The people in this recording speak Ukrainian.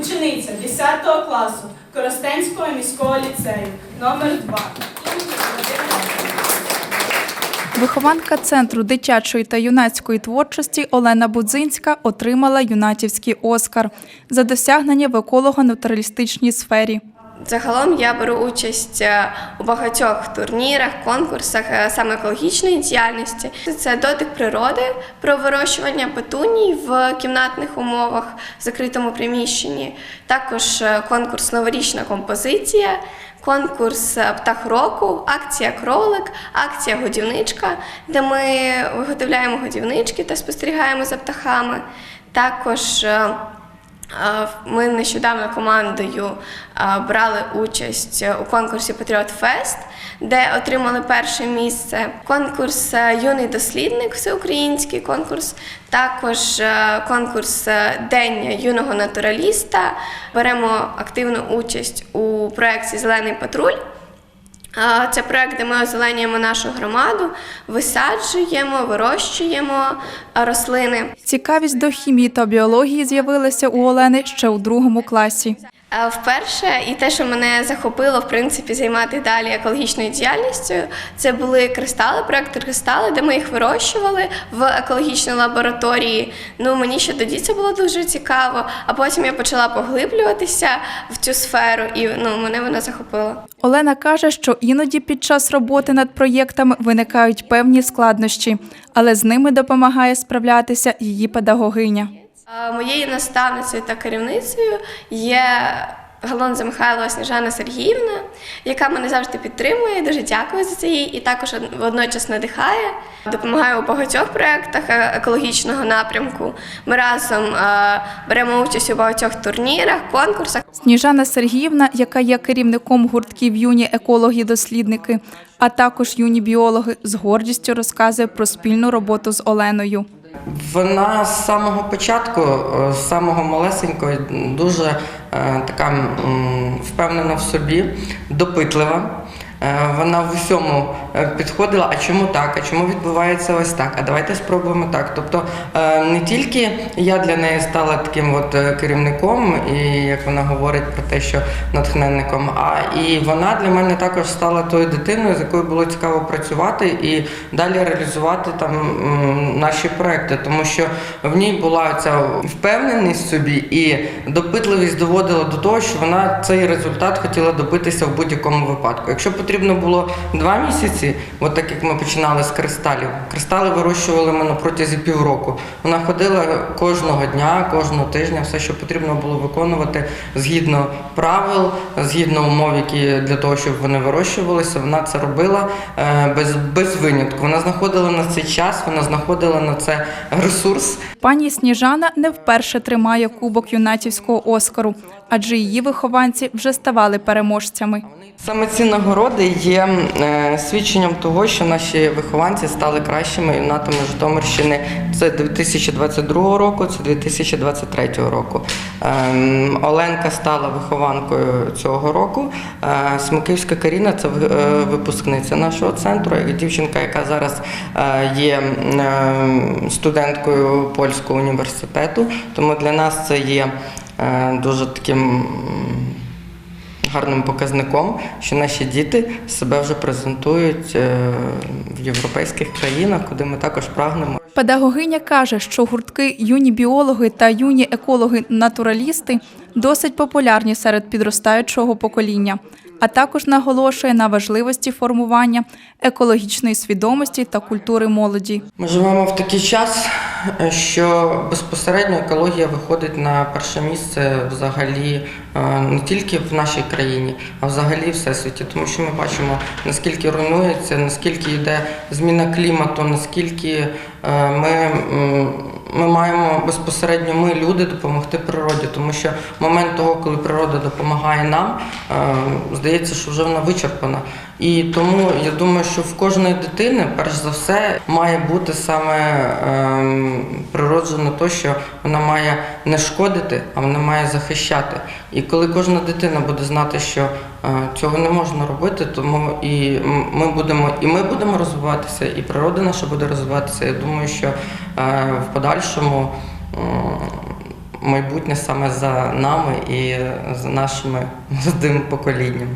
учениця 10 класу Коростенського міського ліцею номер 2 Вихованка центру дитячої та юнацької творчості Олена Будзинська отримала юнатівський Оскар за досягнення в еколого-натуралістичній сфері. Загалом я беру участь е, у багатьох турнірах, конкурсах е, саме екологічної діяльності. Це дотик природи про вирощування петуній в кімнатних умовах в закритому приміщенні. Також е, конкурс Новорічна композиція, конкурс Птах року, акція Кролик, акція Годівничка, де ми виготовляємо годівнички та спостерігаємо за птахами. Також Ми нещодавно командою е, брали участь у конкурсі Патріот Фест, де отримали перше місце. Конкурс е, Юний дослідник, всеукраїнський конкурс, також е, конкурс е, День юного натураліста. Беремо активну участь у проєкті Зелений патруль. Це проект, де ми озеленюємо нашу громаду, висаджуємо, вирощуємо рослини. Цікавість до хімії та біології з'явилася у Олени ще у другому класі. Е, Вперше, і те, що мене захопило, в принципі, займати далі екологічною діяльністю, це були кристали, проект кристали, де ми їх вирощували в екологічній лабораторії. Ну мені ще тоді це було дуже цікаво. А потім я почала поглиблюватися в цю сферу, і ну мене вона захопила. Олена каже, що іноді під час роботи над проєктами виникають певні складнощі, але з ними допомагає справлятися її педагогиня. Моєю наставницею та керівницею є Галонза Михайлова Сніжана Сергіївна, яка мене завжди підтримує. Дуже дякую за це їй і також водночас надихає. Допомагає у багатьох проєктах е, екологічного напрямку. Ми разом е, беремо участь у багатьох турнірах, конкурсах. Сніжана Сергіївна, яка є керівником гуртків юні екологи-дослідники, а також юні біологи, з гордістю розказує про спільну роботу з Оленою. Вона з самого початку, е, з самого малесенького, дуже е, така впевнена в собі, допитлива. Е, Вона в усьому підходила, а чому так, а чому відбувається ось так, а давайте спробуємо так. Тобто е, не тільки я для неї стала таким от е, керівником, і як вона говорить про те, що натхненником, а і вона для мене також стала тою дитиною, з якою було цікаво працювати і далі реалізувати там наші проекти, тому що в ній була ця впевненість собі і допитливість доводила до того, що вона цей результат хотіла добитися в будь-якому випадку. Якщо потрібно було два місяці, от так як ми починали з кристалів, кристали вирощували ми протязі півроку. Вона ходила кожного дня, кожного тижня, все, що потрібно було виконувати згідно правил, згідно умов, які для того, щоб вони вирощувалися, вона це робила е, без, без винятку. Вона знаходила на цей час, вона знаходила на це ресурс. Пані Сніжана не вперше тримає кубок юнатівського Оскару, адже її вихованці вже ставали переможцями. Саме ці нагороди є е, свідченням того, що наші вихованці стали кращими юнатами Житомирщини. Це 2022 року, це 2023 року. Ем, Оленка стала вихованкою цього року. Е, Смоківська Каріна це е, випускниця нашого центру, дівчинка, яка зараз є студенткою польського університету. Тому для нас це є дуже таким. Гарним показником, що наші діти себе вже презентують е, в європейських країнах, куди ми також прагнемо. Педагогиня каже, що гуртки юні біологи та юні екологи-натуралісти досить популярні серед підростаючого покоління, а також наголошує на важливості формування екологічної свідомості та культури молоді. Ми живемо в такий час, що безпосередньо екологія виходить на перше місце взагалі е, не тільки в нашій країні, а взагалі в всесвіті, тому що ми бачимо наскільки руйнується, наскільки йде зміна клімату, наскільки е, ми, ми маємо безпосередньо ми, люди, допомогти природі, тому що момент того, коли природа допомагає нам, е, здається, що вже вона вичерпана. І тому я думаю, що в кожної дитини, перш за все, має бути саме ем, природжено те, що вона має не шкодити, а вона має захищати. І коли кожна дитина буде знати, що цього не можна робити, тому і ми будемо, і ми будемо розвиватися, і природа наша буде розвиватися. Я думаю, що е, в подальшому. майбутнє саме за нами і за нашими молодим поколінням.